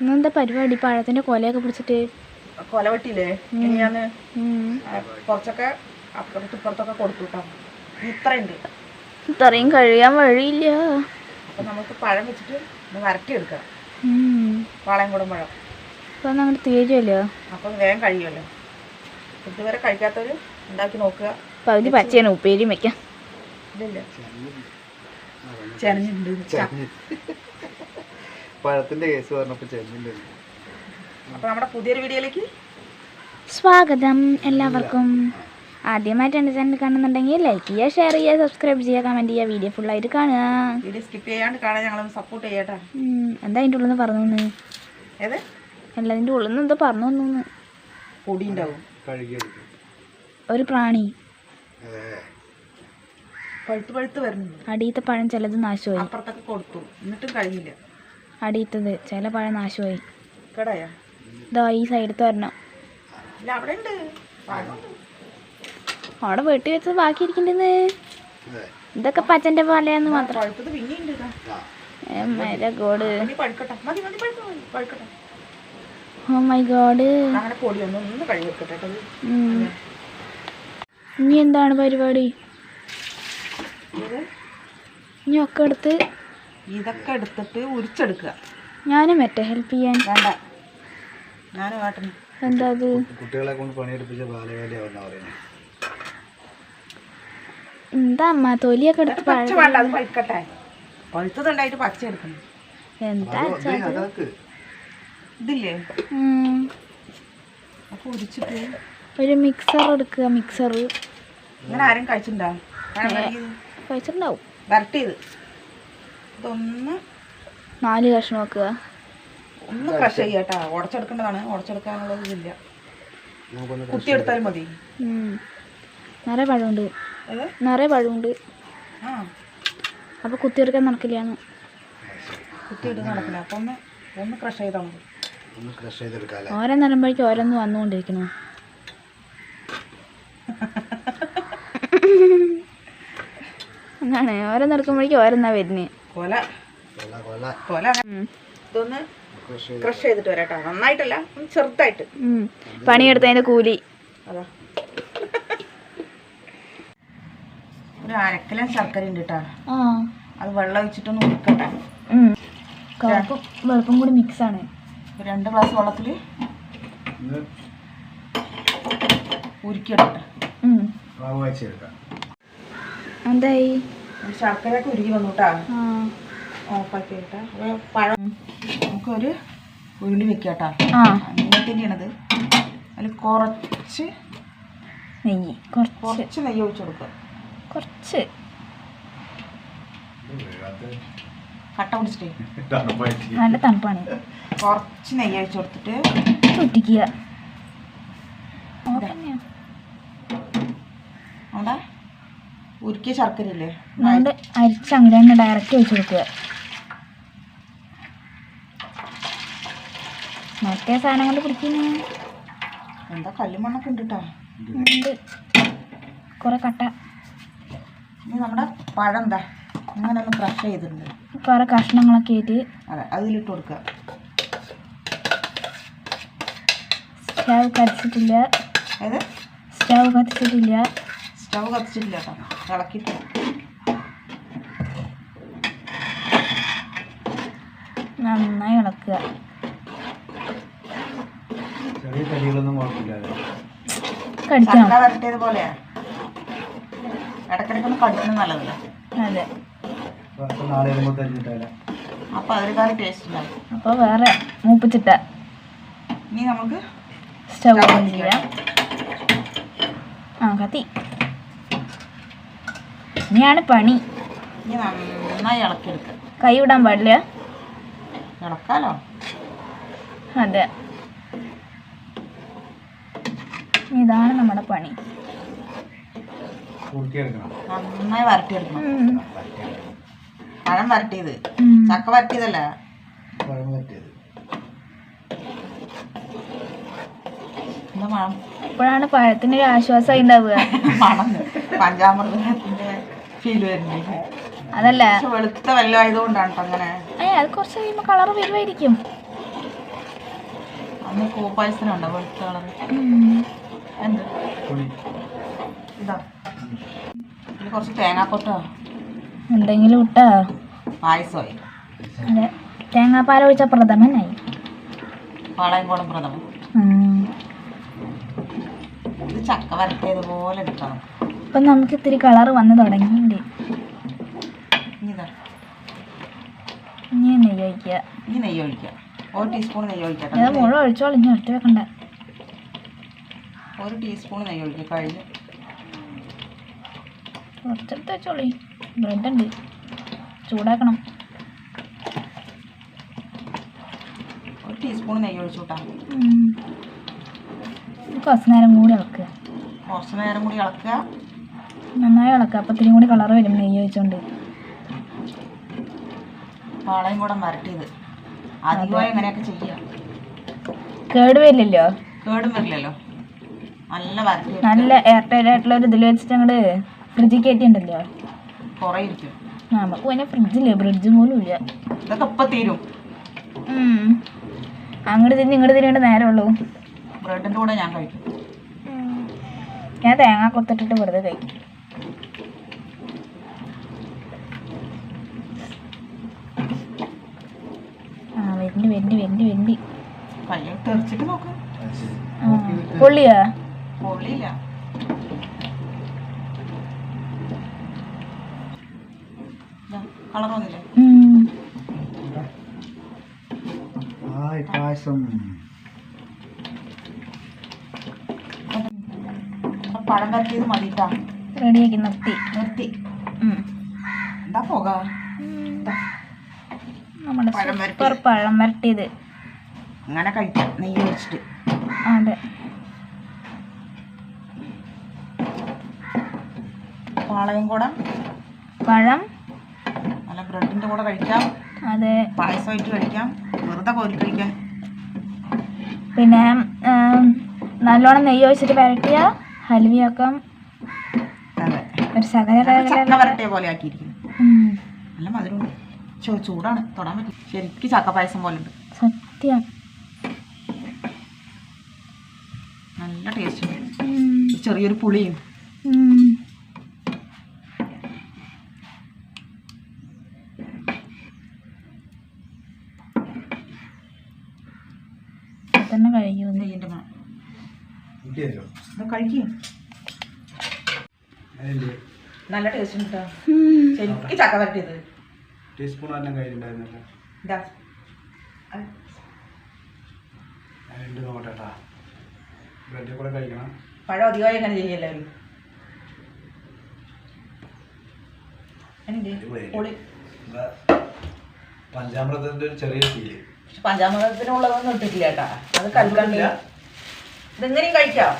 ഇന്നെന്താ പരിപാടി? പഴത്തിന്റെ കൊലയൊക്കെ പിടിച്ചിട്ട്. കൊല വെട്ടില്ലേ ഞാൻ. കുറച്ചൊക്കെ അപ്പുറത്ത് ഇപ്പുറത്തൊക്കെ കൊടുത്തു കേട്ടോ ഇത്രയുണ്ട്. ഇത്രയും കഴിയാൻ വഴിയില്ല. അപ്പൊ നമുക്ക് പഴം വെച്ചിട്ട് വരട്ടി എടുക്കണം ഉം. പാളയം കൂടെ പഴം. അപ്പൊ അങ്ങോട്ട് തീരുമല്ലോ അപ്പൊ വേഗം കഴിയുമല്ലോ ഇതുവരെ കഴിക്കാത്തവര് ഉണ്ടാക്കി നോക്കുക. പകുതി പച്ചയാണ് ഉപ്പേരിയും വെക്കാം. ഇല്ലില്ല. ചെനഞ്ഞിട്ടുണ്ട് പഴത്തിന്റെ കേസ് പറഞ്ഞപ്പോ ചെന്നില്ല അപ്പൊ നമ്മുടെ പുതിയൊരു വീഡിയോയിലേക്ക് സ്വാഗതം എല്ലാവർക്കും. ആദ്യമായിട്ട് എന്റെ ചാനൽ കാണുന്നുണ്ടെങ്കിൽ ലൈക്ക് ചെയ്യുക ഷെയർ ചെയ്യുക സബ്സ്ക്രൈബ് ചെയ്യുക കമന്റ് ചെയ്യുക. വീഡിയോ ഫുള്ളായിട്ട് കാണുക. വീഡിയോ സ്കിപ്പ് ചെയ്യാണ്ട് കാണാൻ ഞങ്ങളൊന്ന് സപ്പോർട്ട് ചെയ്യട്ടെ. എന്താ അതിന്റെ ഉള്ളിൽ നിന്ന് പറഞ്ഞു ഏത്? എല്ലാതിന്റെ ഉള്ളിൽ നിന്ന് എന്തോ പറഞ്ഞു തന്നു പൊടി ഉണ്ടാവും. കഴുകിയെടുക്കും. ഒരു പ്രാണി. പഴുത്ത് പഴുത്ത് വരുന്നു അടിയത്തെ പഴം ചിലത് നാശമായി. അപ്പുറത്തൊക്കെ കൊടുത്തു. എന്നിട്ടും കഴിഞ്ഞില്ല അടിയത്തത്. ചില പഴം നാശമായി. കേടായാ? ഇതാ ഈ സൈഡത്ത് വരണം അവിടെ വെട്ടി വെച്ചത് ബാക്കി ഇരിക്കണ്ടെന്ന് ഇതൊക്കെ പച്ചന്റെ പാലയാന്ന് മാത്രം. ഗോഡ്. ഇനി ഓ മൈ ഗോഡ്. എന്താണ് പരിപാടി? ഇനി ഒക്കെ എടുത്ത് ഇതൊക്കെ എടുത്തിട്ട് ഉരിച്ചെടുക്കുക. ഞാനും മറ്റേ ഹെൽപ്പ് ചെയ്യാൻ. വേണ്ട. ഞാനും വേട്ടന് എന്താ അത്? കുട്ടികളെ കൊണ്ട് പണിയെടുപ്പിച്ച ബാലവേലയാവുന്ന പറയുന്നത് എന്താ അമ്മ? തൊലിയൊക്കെ എടുത്ത് പച്ച പഴം വേണ്ട അത് പഴുക്കട്ടെ. പഴുത്തതുണ്ടായിട്ട് പച്ച എടുക്കണം എന്താ അതോ ദേ ഇതില്ലേ? ഉം. അപ്പൊ ഉരിച്ചിട്ട്. ഒരു മിക്സർ എടുക്കുക മിക്സർ ഇങ്ങനെ ആരും കഴിച്ചിട്ടുണ്ടോ? വരട്ടിയത്. ഇതൊന്ന് നാല് കഷ്ണം വെക്കുക. ഒന്ന് ക്രഷ് ചെയ്യട്ടാ ഉടച്ചെടുക്കേണ്ടതാണ്. ഉടച്ചെടുക്കാനുള്ളത് ഇതില്ല നമുക്കൊന്ന് കുത്തിയെടുത്താലും മതി. നിറയെ പഴമുണ്ട്. നിറയെ പഴമുണ്ട്. ആ. അപ്പോൾ കുത്തിയെടുക്കാൻ നടക്കില്ലാന്ന് നടക്കില്ല. അപ്പൊ ഒന്ന് ഒന്ന് ക്രഷ് ചെയ്താൽ മതി. ഓരോ നിലമ്പോഴേക്കും ഓരോന്ന് വന്നുകൊണ്ടിരിക്കുന്നു. അങ്ങനെ ഓരോ നിറക്കുമ്പോഴേക്കും ഓരോന്നാ വരുന്നത് കൊല. കൊല ഇതൊന്ന് ക്രഷ് ചെയ്തിട്ട് വരാട്ടോ. നന്നായിട്ടല്ല ചെറുതായിട്ട്. പണിയെടുത്തതിന്റെ കൂലി. അതാ. ഒരു അരക്കിലം ശർക്കര ഉണ്ട് കേട്ടോ. ആ. അത് വെള്ളം ഒഴിച്ചിട്ടൊന്ന് കറുപ്പും വെളുപ്പും കൂടി മിക്സ് ആണ്. രണ്ട് ഗ്ലാസ് വെള്ളത്തിൽ മാവ് വെച്ചെടുക്കാം എന്തായി? ശർക്കരയൊക്കെ ഉരുകി വന്നു കേട്ടോ ഓഫാക്കി കേട്ടോ പഴം നമുക്കൊരു ഉരുളി വെക്കുക കേട്ടോ അങ്ങനത്തെയാണത് അതിൽ കുറച്ച് നെയ്യ്. കുറച്ച്. കുറച്ച് നെയ്യ് ഒഴിച്ചു കൊടുക്കുക. കുറച്ച്. കട്ട പിടിച്ചിട്ടേ. നല്ല തണുപ്പാണ്. കുറച്ച് നെയ്യ് ഒഴിച്ച് കൊടുത്തിട്ട് ചുറ്റിക്കുക ഓക്കെന്നെയാ. അവിടെ ഉരുക്കിയ ശർക്കര ഇല്ലേ അതുകൊണ്ട് അരിച്ച് അങ്ങനെ തന്നെ ഡയറക്റ്റ് ഒഴിച്ച് കൊടുക്കുക. മറ്റേ സാധനങ്ങൾ പിടിക്കുന്നു. എന്താ കല്ലുമണ്ണൊക്കെ ഉണ്ട് കേട്ടോ ഉണ്ട്. കുറെ കട്ട. ഇനി നമ്മുടെ പഴം എന്താ? ഇങ്ങനെ ഒന്ന് ക്രഷ് ചെയ്തിട്ടുണ്ട്. കുറെ കഷ്ണങ്ങളൊക്കെ ആയിട്ട് അതെ അതിലിട്ട് കൊടുക്കുക. സ്റ്റവ് കത്തിച്ചിട്ടില്ല. സ്റ്റവ് കത്തിച്ചിട്ടില്ല. സ്റ്റവ് കത്തിച്ചിട്ടില്ല കേട്ടോ. ഇളക്കിയിട്ട്. നന്നായി ഇളക്കുക. ചെറിയ തടികളൊന്നും കടിക്കണം. വരട്ടിയത് പോലെയാ. ഇടയ്ക്കിടയ്ക്കൊന്ന് കടിക്കുന്നത് നല്ലതല്ല. അതെ. അപ്പം അതിലേക്കാളും ടേസ്റ്റ് ഉണ്ടാവും. അപ്പോൾ വേറെ മൂപ്പിച്ചിട്ട. ഇനി നമുക്ക് സ്റ്റവ് ചെയ്യാം. ആ കത്തി. ഇനിയാണ് പണി. ഇനി നന്നായി ഇളക്കിയെടുക്കുക കൈ വിടാൻ പാടില്ല. ഇളക്കാലോ അതെ. ഇതാണ് നമ്മുടെ പണി. നന്നായി വരട്ടിയെടുക്കണം. പഴം വരട്ടിയത്. ചക്ക വരട്ടിയതല്ല. പഴം വരട്ടിയത്. ഇപ്പോഴാണ് പഴത്തിന് ഒരു ആശ്വാസമായി ഉണ്ടാവുക. മണം. പഞ്ചാമൃതത്തിന്റെ ഫീൽ വരുന്നത്. അതല്ല. വെളുത്ത വെല്ലം ആയതുകൊണ്ടാണ് അങ്ങനെ. ഏ അത് കുറച്ച് കഴിയുമ്പോൾ കളർ വരുമായിരിക്കും ഒന്ന് കോപ്പായസനുണ്ടോ വെളുത്ത കളർ എന്താ? പുളി. ഇതാ. ഇതിൽ കുറച്ച് തേങ്ങാക്കൊട്ടോ എന്തെങ്കിലും ഇട്ടാ? പായസമായി. അതെ. തേങ്ങാപ്പാൽ ഒഴിച്ച പ്രഥമനായി. പാളയംകോടൻ പ്രഥമൻ. ഇത് ചക്ക വരട്ടിയതുപോലെ എടുക്കണം ഇപ്പം നമുക്ക് ഇത്തിരി കളർ വന്ന് തുടങ്ങിയില്ലേ? ഇനി നെയ്യ് ഒഴിക്കുക. ഇനി നെയ്യ് ഒരു ടീസ്പൂൺ നെയ്യ് ഒഴിക്കാം കേട്ടോ. മുഴുവൻ ഒഴിച്ചോളൂ ഇനി എടുത്ത് വെക്കണ്ട. ഒരു ടീസ്പൂൺ നെയ്യ് ഒഴിക്കുക. കഴിഞ്ഞു. കുറച്ചെടുത്ത് വെച്ചോളൂ. ബ്രെഡ് ഉണ്ട്. ചൂടാക്കണം. ഒരു ടീസ്പൂൺ നെയ്യ് ഒഴിച്ചു കൂട്ടാം. കുറച്ച് നേരം കൂടി ഇളക്കുക. കുറച്ച് നേരം കൂടി ഇളക്കുക. നന്നായി ഇളക്കുക അപ്പം ഇത്തിരി കൂടി കളർ വരും നെയ്യ് വെച്ചോണ്ട് പാളയം കൂടെ വരട്ടിയത് അധികമായി അങ്ങനെയൊക്കെ ചെയ്യാം. കേട് വരില്ലല്ലോ? കേടും വരില്ലല്ലോ. നല്ല വരട്ടി നല്ല എയർ ടൈറ്റ് ആയിട്ടുള്ള ഒരു ഇതിൽ വെച്ചിട്ട് അങ്ങോട്ട് ഫ്രിഡ്ജിൽ കയറ്റിണ്ടല്ലോ കുറേ ഇരിക്കും നമുക്ക് പിന്നെ ഫ്രിഡ്ജില്ല ഫ്രിഡ്ജ് പോലും ഇല്ല. ഇതൊക്കെ ഇപ്പം തീരും. ഉം. അങ്ങോട്ട് തിരിഞ്ഞ് ഇങ്ങോട്ട് തിരിയേണ്ട നേരമുള്ളൂ ബ്രെഡിന്റെ കൂടെ ഞാൻ കഴിക്കും. ഞാൻ തേങ്ങ കൊത്തിട്ടിട്ട് വെറുതെ കഴിക്കും. അത് വെണ്ണി വെണ്ണി വെണ്ണി പൊള്ളിയാ? പായസം. പഴം വരട്ടിയത് മതിട്ടാ. റെഡിയാക്കി നിർത്തി. നിർത്തി. എന്താ പോക? ദാ. നമ്മുടെ സൂപ്പർ പഴം വരട്ടിയത്. അങ്ങനെ കഴിക്കാം. നെയ്യ് വെച്ചിട്ട് അതെ. പാളയും കൂടെ. പഴം. നല്ല ബ്രെഡിന്റെ കൂടെ കഴിക്കാം. അതെ. പായസമായിട്ട് കഴിക്കാം. വെറുതെ കോരി കഴിക്കാം പിന്നെ നല്ലോണം നെയ്യ് ഒഴിച്ചിട്ട് വരട്ടിയ ഹൽവിയാക്കാം. ഒരു സകല വരട്ടിയ പോലെ ആക്കിയിരിക്കുന്നു. നല്ല മധുരമുണ്ട്. ചോ ചൂടാണ്. തൊടാൻ പറ്റും. ശരിക്കും ചക്ക പായസം പോലെ ഉണ്ട് സത്യം. നല്ല ടേസ്റ്റ് ഉണ്ട്. ചെറിയൊരു പുളിയും. തന്നെ നെയ്യിന്റെ മണം. കഴിക്കും. നല്ല ടേസ്റ്റ് ഉണ്ട് ശരിക്കും ചക്ക വരട്ടിയത്. ടീസ്പൂൺ തന്നെ കയ്യിലുണ്ടായിരുന്നല്ലോ. രണ്ട് നോക്കട്ടെ കേട്ടാ. ബ്രെഡിൽ കൂടെ കഴിക്കണം. പഴം അധികമായി അങ്ങനെ ചെയ്യല്ലേ പഞ്ചാമൃതത്തിന്റെ ഒരു ചെറിയ ഫീൽ പക്ഷെ പഞ്ചാമൃതത്തിനുള്ളതൊന്നും ഇട്ടിട്ടില്ല കേട്ടാ. അത് കൽക്കണ്ടില്ല ഇതെങ്ങനെയും കഴിക്കാം.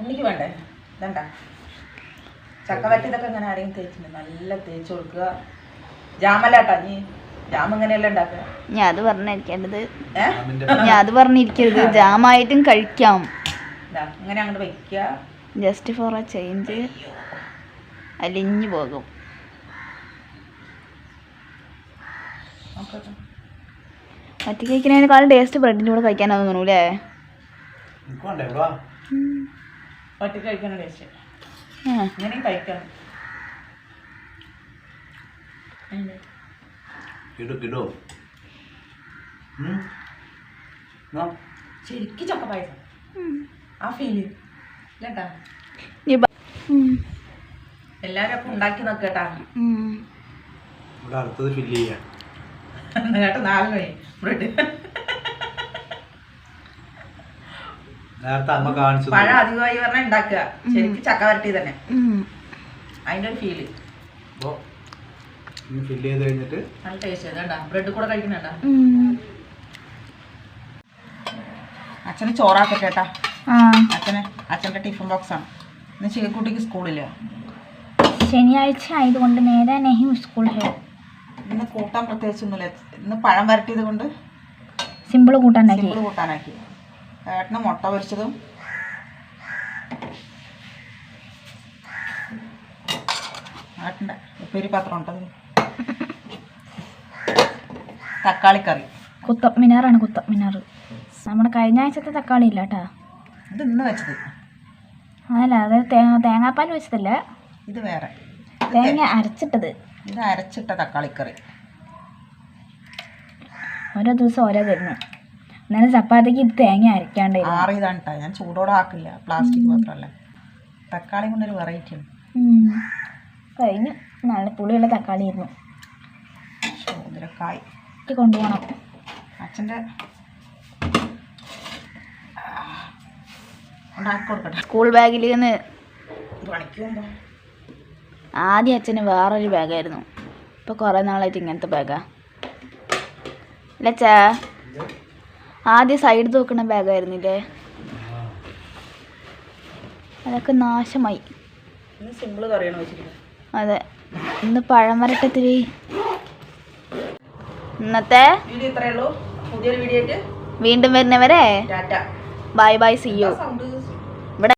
ഉണ്ണിക്ക് വേണ്ടേ? ഇതണ്ട ചക്ക വരട്ടിയതൊക്കെ ഇങ്ങനെ ആരെയും തേച്ചിട്ടുണ്ട്? നല്ല തേച്ച് കൊടുക്കുക. ജാമല്ലാട്ടാ നീ? ജാം ഇങ്ങനെയല്ല ഉണ്ടാക്കുക? ഞാൻ അത് പറഞ്ഞിരിക്കേണ്ടത്. ഏഹ് ജാമിന്റെ ഞാൻ അത് പറഞ്ഞിരിക്കരുത്. ജാമായിട്ടും കഴിക്കാം. ഇങ്ങനെ അങ്ങോട്ട് വെക്കുക. ജസ്റ്റ് ഫോർ എ ചേഞ്ച് അലിഞ്ഞു പോകും. മറ്റു കഴിക്കുന്നതിനേക്കാളും ടേസ്റ്റ് ബ്രെഡിന്റെ കൂടെ കഴിക്കാനാന്ന് തോന്നൂലേ. ഒറ്റ കഴിക്കണം ടേസ്റ്റ് ആ ഇങ്ങനെയും കഴിക്കണം ഉണ്ട്. കിടു കിടു ഉം. നോ. ശരിക്കും ചക്ക പായസം ആ ഫീൽ കേട്ടാ ഇനി ബ- ഉം. എല്ലാരും അപ്പൊ ഉണ്ടാക്കി നോക്കട്ടാ ഉം. ഇവിടെ അടുത്തത് ഫില്ല് ചെയ്യാം കേട്ടോ നാല് മണി ബ്രെഡ് നേരത്തെ അമ്മ കാണിച്ചു പഴം അധികമായി പറഞ്ഞാൽ ഉണ്ടാക്കുക ശരിക്കും ചക്ക വരട്ടി തന്നെ. അതിന്റെ ഒരു ഫീൽ ഫില്ല് ചെയ്ത് കഴിഞ്ഞിട്ട് നല്ല ടേസ്റ്റ് കേട്ടാ ബ്രെഡ് കൂടെ കഴിക്കുന്നുണ്ടാ ഉം. അച്ഛന് ചോറാക്കട്ടെ കേട്ടാ. ആ. അച്ഛന് അച്ഛന്റെ ടിഫിൻ ബോക്സ് ആണ്. ഇന്ന് ചിക്കക്കുട്ടിക്ക് സ്കൂളില്ല ശനിയാഴ്ച ആയതുകൊണ്ട് നേരെ നെഹിം സ്കൂൾ ഹേ ഇന്ന് കൂട്ടാൻ പ്രത്യേകിച്ചൊന്നുമില്ല. ഇന്ന് പഴം വരട്ടിയത് കൊണ്ട് സിമ്പിൾ കൂട്ടാനാക്കി സിമ്പിൾ കൂട്ടാനാക്കി. ഏട്ടന് മുട്ട പൊരിച്ചതും. ഏട്ടന്റെ ഉപ്പേരി പാത്രം ഉണ്ടത് തക്കാളിക്കറി. കുത്ത മിനാറാണ് കുത്ത മിനാർ നമ്മുടെ കഴിഞ്ഞ ആഴ്ചത്തെ തക്കാളി ഇല്ല കേട്ടാ. ഇത് ഇന്ന് വെച്ചത് അതല്ല അത് തേങ്ങ തേങ്ങാപ്പാൽ വെച്ചതല്ല. ഇത് വേറെ. തേങ്ങ അരച്ചിട്ടത്. ഇത് അരച്ചിട്ട തക്കാളിക്കറി. ഓരോ ദിവസം ഓരോ തരുന്നു. എന്നാലും ചപ്പാത്തിക്ക് ഇത് തേങ്ങ അരക്കാണ്ട് ആറിയതാണ് കേട്ടോ ഞാൻ ചൂടോടെ ആക്കില്ല. പ്ലാസ്റ്റിക് മാത്രമല്ല തക്കാളി കൊണ്ടൊരു വെറൈറ്റി ആണ്. കഴിഞ്ഞു. നല്ല പുളിയുള്ള തക്കാളി ആയിരുന്നു കൊണ്ടുപോകണം. അച്ഛന്റെ സ്കൂൾ ബാഗിൽ നിന്ന് ആദ്യം അച്ഛന് വേറൊരു ബാഗായിരുന്നു. ഇപ്പോൾ കുറേ നാളായിട്ട് ഇങ്ങനത്തെ ബാഗാ. അല്ല ചാ ആദ്യം സൈഡ് നോക്കണ ബാഗായിരുന്നില്ലേ അതൊക്കെ നാശമായി. അതെ. ഇന്ന് പഴം ഇന്നത്തെ പുതിയൊരു വീഡിയോ ആയിട്ട് വീണ്ടും വരുന്നവരെ ബൈ ബൈ സിയോ